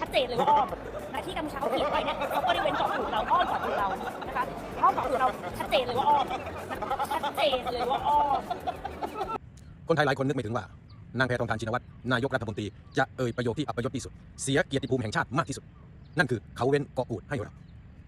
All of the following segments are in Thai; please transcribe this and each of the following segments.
ชัดเจนเลยว่าอ้อมนะที่กัมพูชาเขาเขียนไว้เนี่ยเขาบริเวณเกาะกูดเราอ้อมเกาะกูดเรานะคะอ้อมเกาะกูดเราชัดเจนเลยว่าอ้อมชัดเจนเลยว่าอ้อมคนไทยหลายคนนึกไม่ถึงว่านางแพทองทานชินวัตรนายกรัฐมนตรีจะเอ่ยประโยคที่อัปยศที่สุด เสียเกียรติภูมิแห่งชาติมากที่สุด นั่นคือเขาเว้นเกาะกูดให้เรา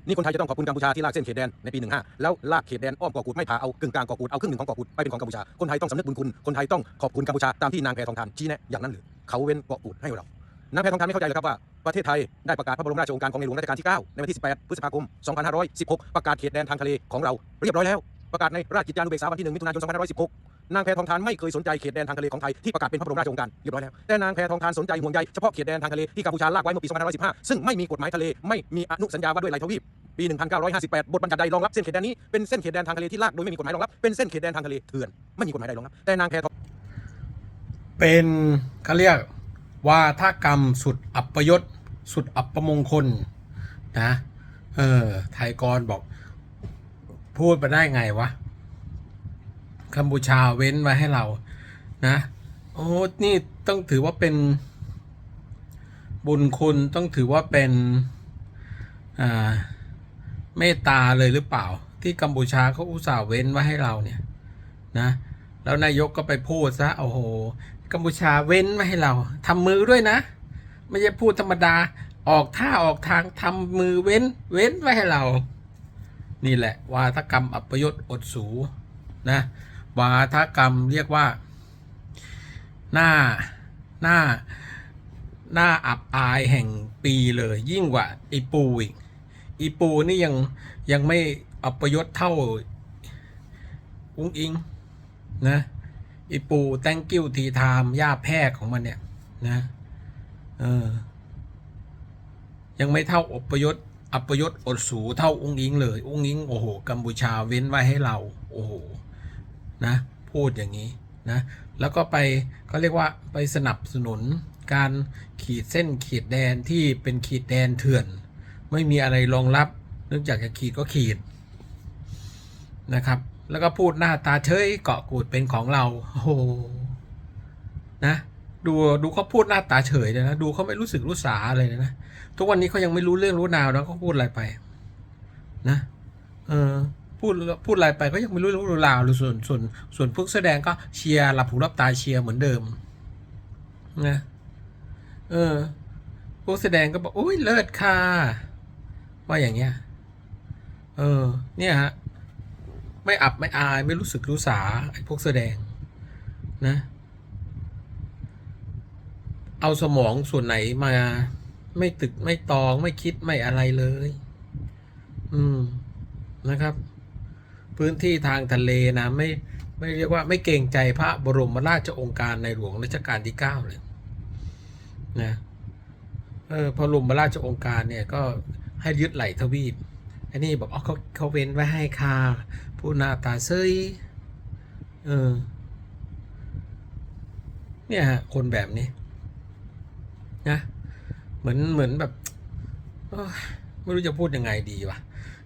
นี่คนไทยจะต้องขอบคุณกัมพูชาที่ลากเส้นเขตแดนในปี 15 แล้วลากเขตแดนอ้อมเกาะกูดไม่พาเอากึ่งกลางเกาะกูดเอาครึ่งหนึ่งของเกาะกูดไปเป็นของกัมพูชาคนไทยต้องสำนึกบุญคุณคนไทยต้องขอบคุณกัมพูชาตามที่นางแพทองทานชี้แนะอย่างนั้นหรือเขาเว้นเกาะกูดให้เรานางแพทองทานไม่เข้าใจเลยครับว่าประเทศไทยได้ประกาศพระบรมราชโองการของในหลวงรัชกาลที่ 9 ในวันที่ 18 พฤษภาคม 2516 ประกาศเขตแดนทางทะเลของเราเรียบร้อยแล้วประกาศในราชกิจจานุเบกษาวันที่ 1 มิถุนายน 2516 นางแพทองทานไม่เคยสนใจเขตแดนทางทะเลของไทยที่ประกาศเป็นพระบรมราชโองการเรียบร้อยแล้วแต่นางแพทองทานสนใจห่วงใยเฉพาะเขตแดนทางทะเลที่กัมพูชาลากไว้เมื่อปี2515 ซึ่งไม่มีกฎหมายทะเลไม่มีอนุสัญญาว่าด้วยไหลทวีปปี 1958 บทบัญญัติใดรองรับเส้นเขตแดนนี้เป็นเส้นเขตแดนทางทะเลที่ลากโดยไม่มีกฎหมายรองรับเป็นเส้นเขตแดนทางทะเลเถื่อนไม่มีกฎหมายใดรองรับแต่นางแพทองเป็นเขาเรียกว่าทกรรมสุดอัปยศสุดอัปมงคลนะเออไทยกรบอกพูดไปได้ไงวะ กัมพูชาเว้นไว้ให้เรานะโอ้นี่ต้องถือว่าเป็นบุญคุณต้องถือว่าเป็นอ่าเมตตาเลยหรือเปล่า ที่กัมพูชาเขาอุตส่าห์เว้นไว้ให้เราเนี่ยนะแล้วนายกก็ไปพูดซะโอ้โหกัมพูชาเว้นไม่ให้เราทำมือด้วยนะ ไม่ใช่พูดธรรมดาออกท่าออกทางทำมือเว้นเว้นไว้ให้เรา นี่แหละวาทกรรมอัปยศอดสูนะ วาทกรรมเรียกว่า หน้าหน้าหน้าอับอายแห่งปีเลย ยิ่งกว่าอีปูอีกอีปูนี่ยังยังไม่อัปยศเท่าอุ้งอิงนะอีปู thank you ทีไทม์ย่าแพรกของมันเนี่ยนะเออยังไม่เท่าอพยศอัปยศอดสูเท่าองค์อิงเลยองค์อิงโอ้โหกัมพูชาเว้นไว้ให้เรา โอ้โห นะพูดอย่างนี้นะแล้วก็ไปเขาเรียกว่าไปสนับสนุนการขีดเส้นขีดแดนที่เป็นขีดแดนเถื่อน ไม่มีอะไรรองรับเนื่องจากจะขีดก็ขีดนะครับ แล้วก็พูดหน้าตาเฉยเกาะกูดเป็นของเราโอ้โหนะดูดูเขาพูดหน้าตาเฉยเลยนะดูเขาไม่รู้สึกรู้สาอะไรเลยนะทุกวันนี้เขายังไม่รู้เรื่องรู้ราวนะเขาพูดอะไรไป นะ เออ พูดพูดอะไรไปก็ยังไม่รู้เรื่องรู้ราวหรือส่วนส่วนส่วนพวกแสดงก็เชียร์หลับหูหลับตาเชียร์เหมือนเดิมนะเออพวกแสดงก็บอกโอ้ยเลิศค่ะว่าอย่างเงี้ยเออ เนี่ยฮะไม่อับไม่อายไม่รู้สึกรู้สาไอ้พวกแสดงนะ เอาสมองส่วนไหนมาไม่ตึกไม่ตองไม่คิดไม่อะไรเลย อืมนะครับ พื้นที่ทางทะเลนะไม่ไม่เรียกว่าไม่เกรงใจพระบรมราชองค์การในหลวงรัชกาลที่เก้าเลยนะเออพระบรมราชองค์การเนี่ยก็ให้ยึดไหลทวีปอันนี้บอกอ๋อเขาเขาเว้นไว้ให้ค่ะผู้นาตาเซยเออเนี่ยฮะคนแบบนี้นะเหมือนเหมือนแบบไม่รู้จะพูดยังไงดีวะ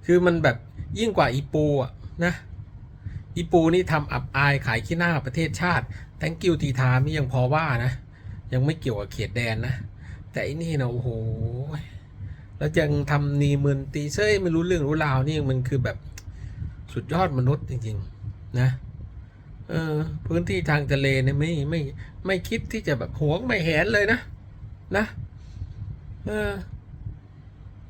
คือมันแบบยิ่งกว่าอีปูอะ นะอีปูนี่ทำอับอายขายขี้หน้าประเทศชาติ thank you ทีทามนี่ยังพอว่านะ ยังไม่เกี่ยวกับเขตแดนนะ แต่อันนี่นะโอ้โห แล้วยังทำนีมืนตีเซ้ยไม่รู้เรื่องรู้ราวนี่มันคือแบบสุดยอดมนุษย์จริง ๆ นะเออพื้นที่ทางทะเลเนี่ยไม่ไม่ไม่คิดที่จะแบบหวงไม่แหนเลยนะนะเออ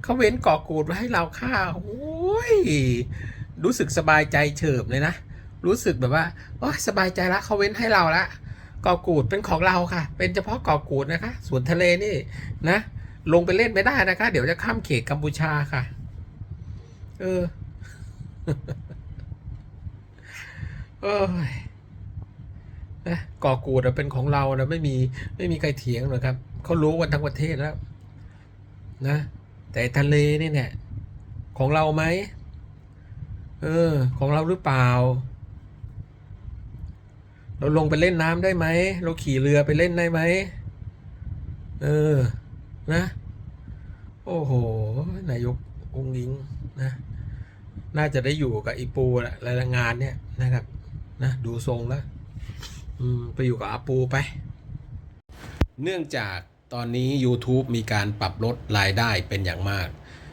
เขาเว้นเกาะกูดไว้ให้เราฆ่าโอ้ย รู้สึกสบายใจเฉิบเลยนะ รู้สึกแบบว่าโอ้สบายใจละเขาเว้นให้เราละเกาะกูดเป็นของเราค่ะ เป็นเฉพาะเกาะกูดนะคะสวนทะเลนี่นะ ลงไปเล่นไม่ได้นะคะ เดี๋ยวจะข้ามเขตกัมพูชาค่ะ เออเอ้ยนะเกาะกูดเป็นของเรานะไม่มีไม่มีใครเถียงหรอกครับเขารู้กันทั้งประเทศแล้วนะ แต่ทะเลนี่เนี่ยของเราไหม เออ ของเราหรือเปล่า เราลงไปเล่นน้ำได้ไหม เราขี่เรือไปเล่นได้ไหม เออ นะ โอ้โห นายกองยิงนะ น่าจะได้อยู่กับอีปูแหละรายงานเนี่ยนะครับ นะ ดูทรงแล้วไปอยู่กับอาปูไป เนื่องจากตอนนี้ YouTube มีการปรับลดรายได้เป็นอย่างมาก